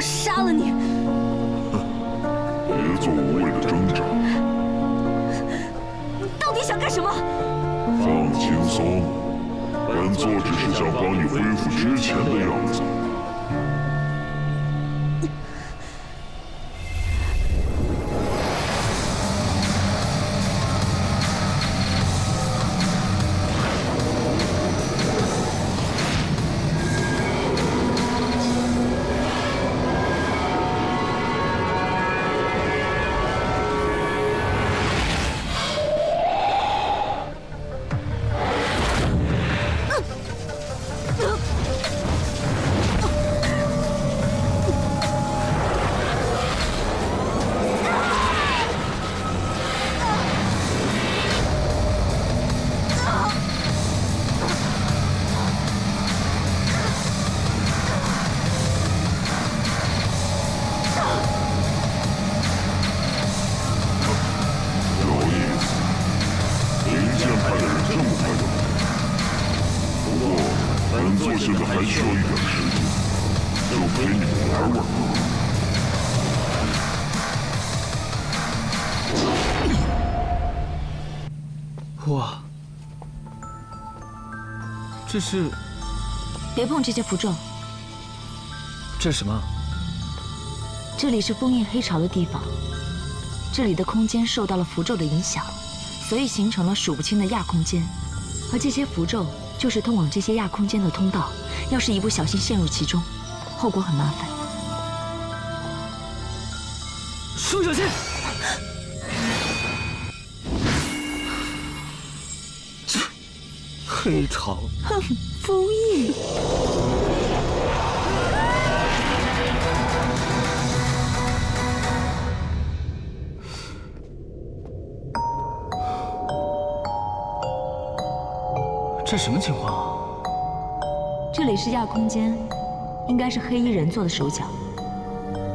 杀了你！别做无谓的挣扎，你到底想干什么？放轻松。本座只是想帮你恢复之前的样子。本座现在还需要一点时间，就陪你们玩玩。哇，这是别碰这些符咒，这是什么？这里是封印黑潮的地方，这里的空间受到了符咒的影响，所以形成了数不清的亚空间，而这些符咒就是通往这些亚空间的通道。要是一不小心陷入其中，后果很麻烦。苏小心！这黑潮，哼，封印。这什么情况啊？这里是亚空间，应该是黑衣人做的手脚。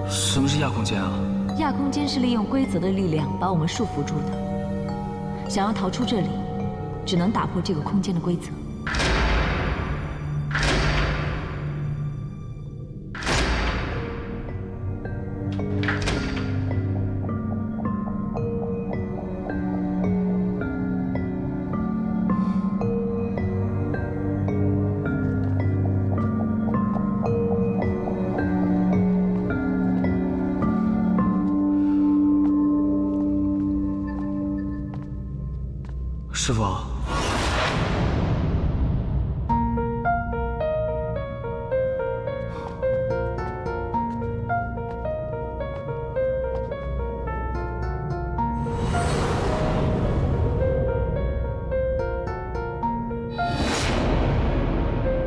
什么是亚空间啊？亚空间是利用规则的力量把我们束缚住的，想要逃出这里，只能打破这个空间的规则。师傅，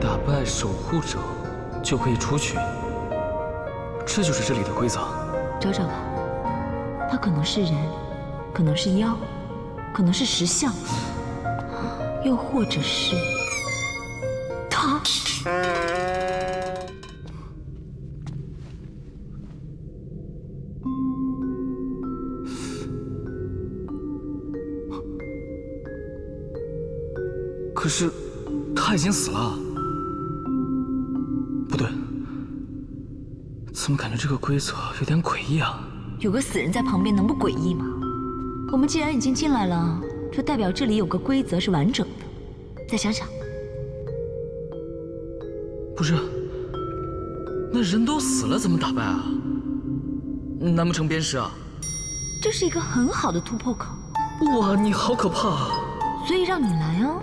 打败守护者就可以出去，这就是这里的规则。找找吧，他可能是人，可能是妖，可能是石像，又或者是他。可是他已经死了。不对，怎么感觉这个规则有点诡异啊？有个死人在旁边，能不诡异吗？我们既然已经进来了，就代表这里有个规则是完整的。再想想，不是，那人都死了，怎么打败啊？难不成鞭尸啊？这是一个很好的突破口，哇，你好可怕啊！所以让你来哦。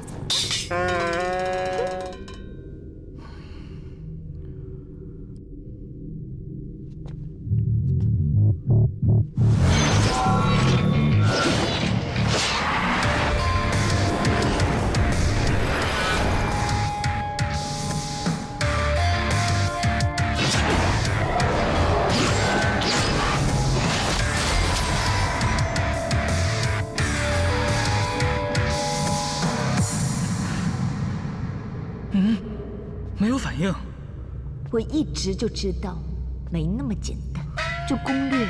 我一直就知道，没那么简单，这攻略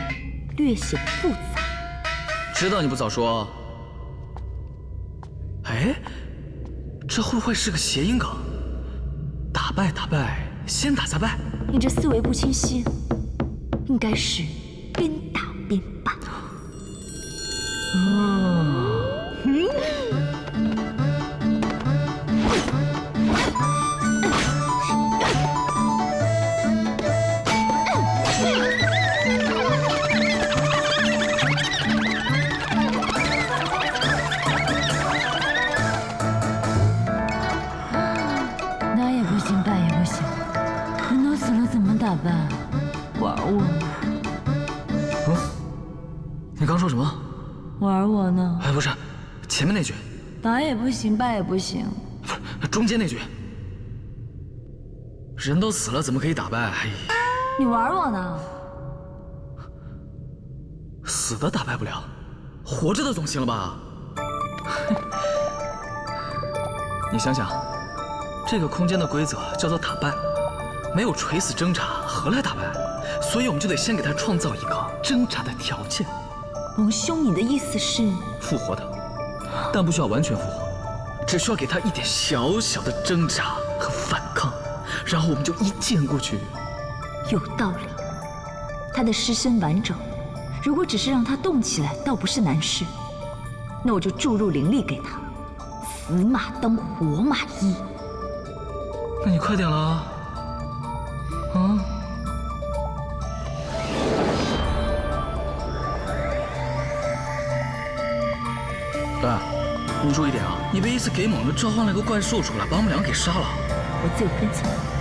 略显复杂。知道你不早说。哎，这会不会是个谐音梗？打败打败，先打再败。你这思维不清晰，应该是边打边办。打玩我？嗯你刚说什么？玩我呢？哎，不是，前面那句，打也不行，败也不行，不是中间那句。人都死了，怎么可以打败？哎，你玩我呢？死的打败不了，活着的总行了吧？你想想，这个空间的规则叫做打败，没有垂死挣扎，何来打败？所以我们就得先给他创造一个挣扎的条件，龙兄，你的意思是？复活的，但不需要完全复活，只需要给他一点小小的挣扎和反抗，然后我们就一剑过去。有道理。他的尸身完整，如果只是让他动起来，倒不是难事。那我就注入灵力给他，死马当活马医。那你快点了，啊！哎，你注意点啊！你被一次给猛的，召唤了个怪兽出来，把我们俩给杀了。我自有分寸。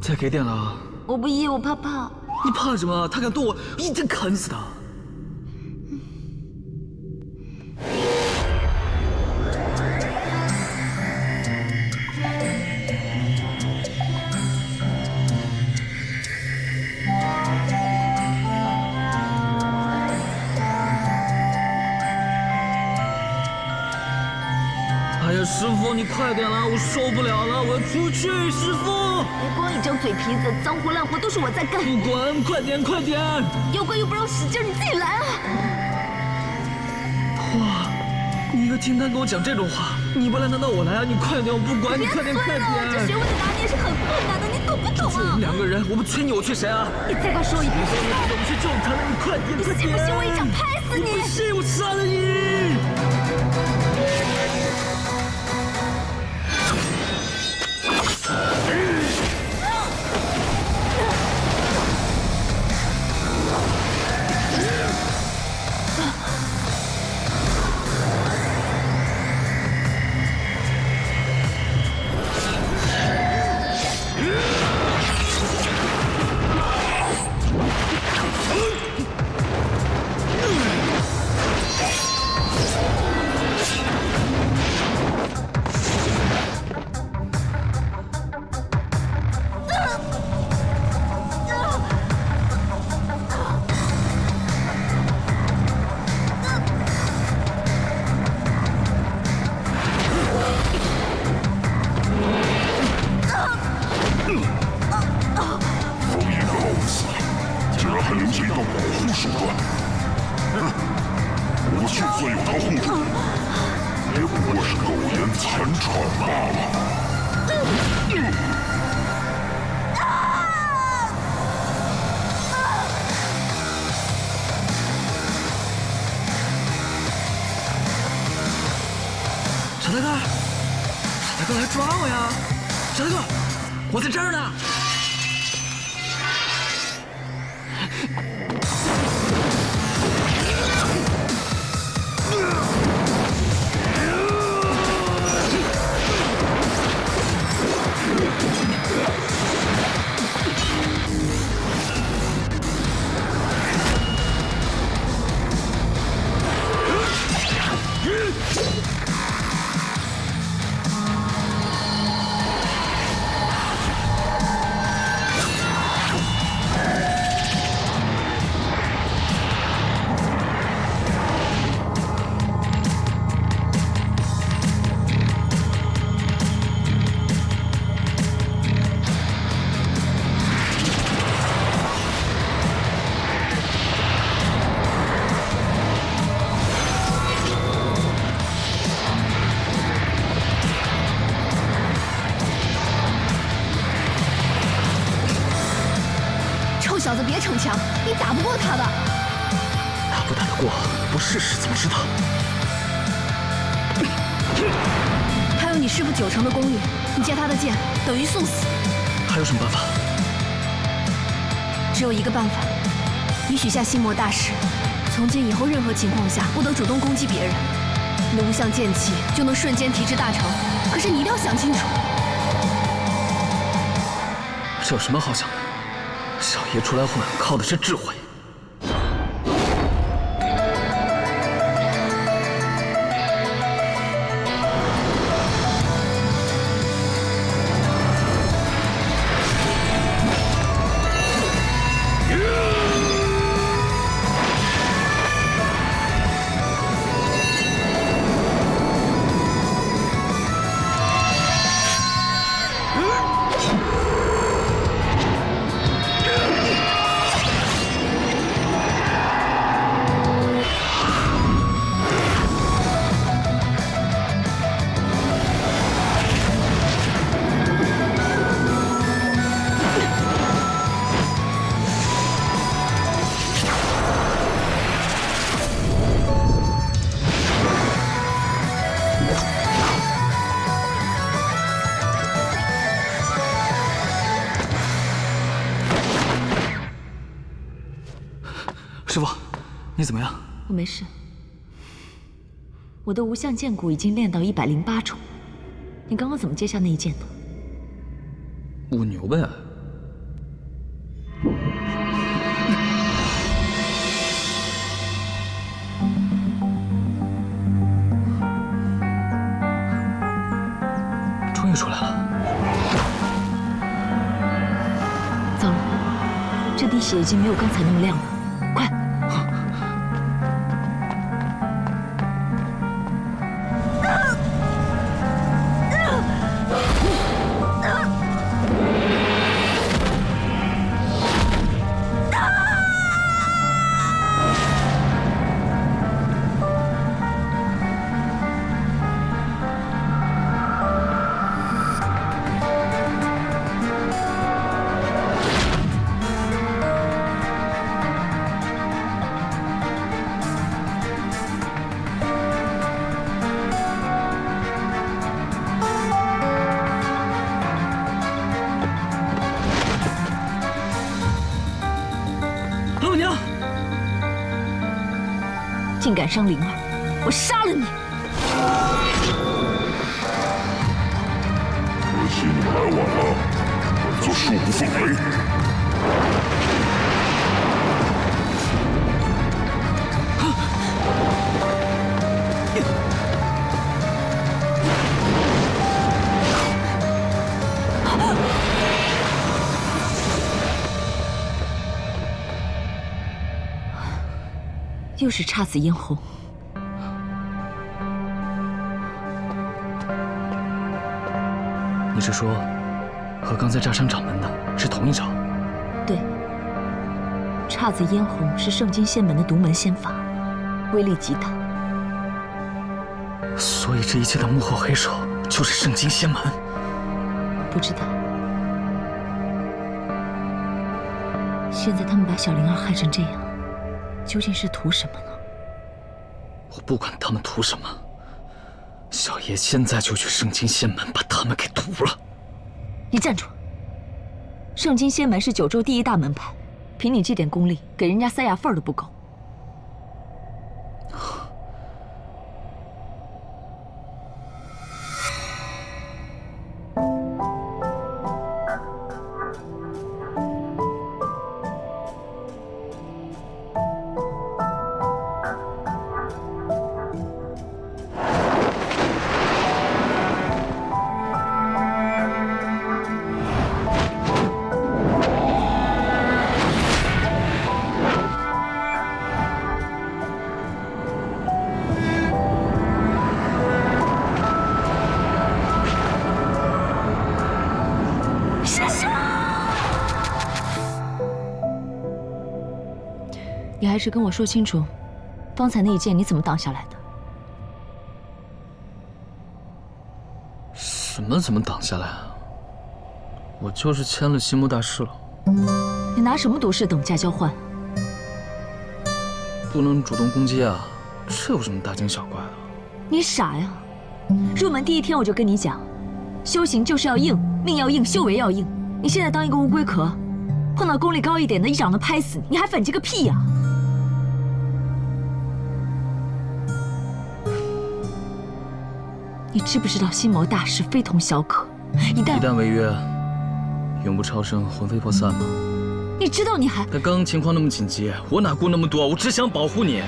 再给点了，我不依，我怕怕。你怕什么？他敢动我，一剑砍死他！我受不了了，我要出去，师傅！别光一张嘴皮子，脏活烂活都是我在干。不管，快点，快点！妖怪又不让我使劲，你自己来啊！哇，你一个金丹跟我讲这种话，你不来难道我来啊？你快点，我不管，你别快点，快催了，这学点！问的拿捏是很困难的，你懂不懂啊我们？两个人，我们缺你，我缺谁啊？你再快说一遍，我们去救他了，你快点，快点！你信不信我一掌拍死你？不信，我杀了你！傻大个，傻大个来抓我呀！傻大个，我在这儿呢。小子别逞强，你打不过他的。打不打得过，不试试怎么知道？他有你师傅九成的功力，你接他的剑等于送死。还有什么办法？只有一个办法，你许下心魔大誓，从今以后任何情况下不得主动攻击别人。你的无相剑气就能瞬间提至大成，可是你一定要想清楚。这有什么好想的？别出来混，靠的是智慧。你怎么样？我没事，我的无相剑骨已经练到一百零八重。你刚刚怎么接下那一剑的？我牛呗。终于出来了。糟了，这滴血已经没有刚才那么亮了。竟敢伤灵儿，我杀了你！可惜你来晚了，本座恕不奉陪。又是姹紫嫣红，你是说，和刚才炸伤掌门的是同一招？对，姹紫嫣红是圣经仙门的独门仙法，威力极大。所以这一切的幕后黑手就是圣经仙门。不知道，现在他们把小灵儿害成这样，究竟是图什么呢？我不管他们图什么，小爷现在就去圣金仙门把他们给屠了。你站住！圣金仙门是九州第一大门派，凭你这点功力，给人家塞牙缝都不够。还是跟我说清楚，方才那一剑你怎么挡下来的？什么怎么挡下来啊？我就是签了心魔大师了。你拿什么毒誓等价交换？不能主动攻击啊，这有什么大惊小怪的？你傻呀！入门第一天我就跟你讲，修行就是要硬，命要硬，修为要硬。你现在当一个乌龟壳，碰到功力高一点的，一掌能拍死你，你还反击个屁呀！你知不知道心魔大师非同小可？一旦一旦违约，永不超生，魂飞魄散吗？你知道你还但刚刚情况那么紧急，我哪顾那么多？我只想保护你。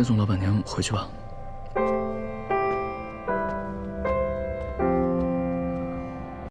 先送老板娘回去吧。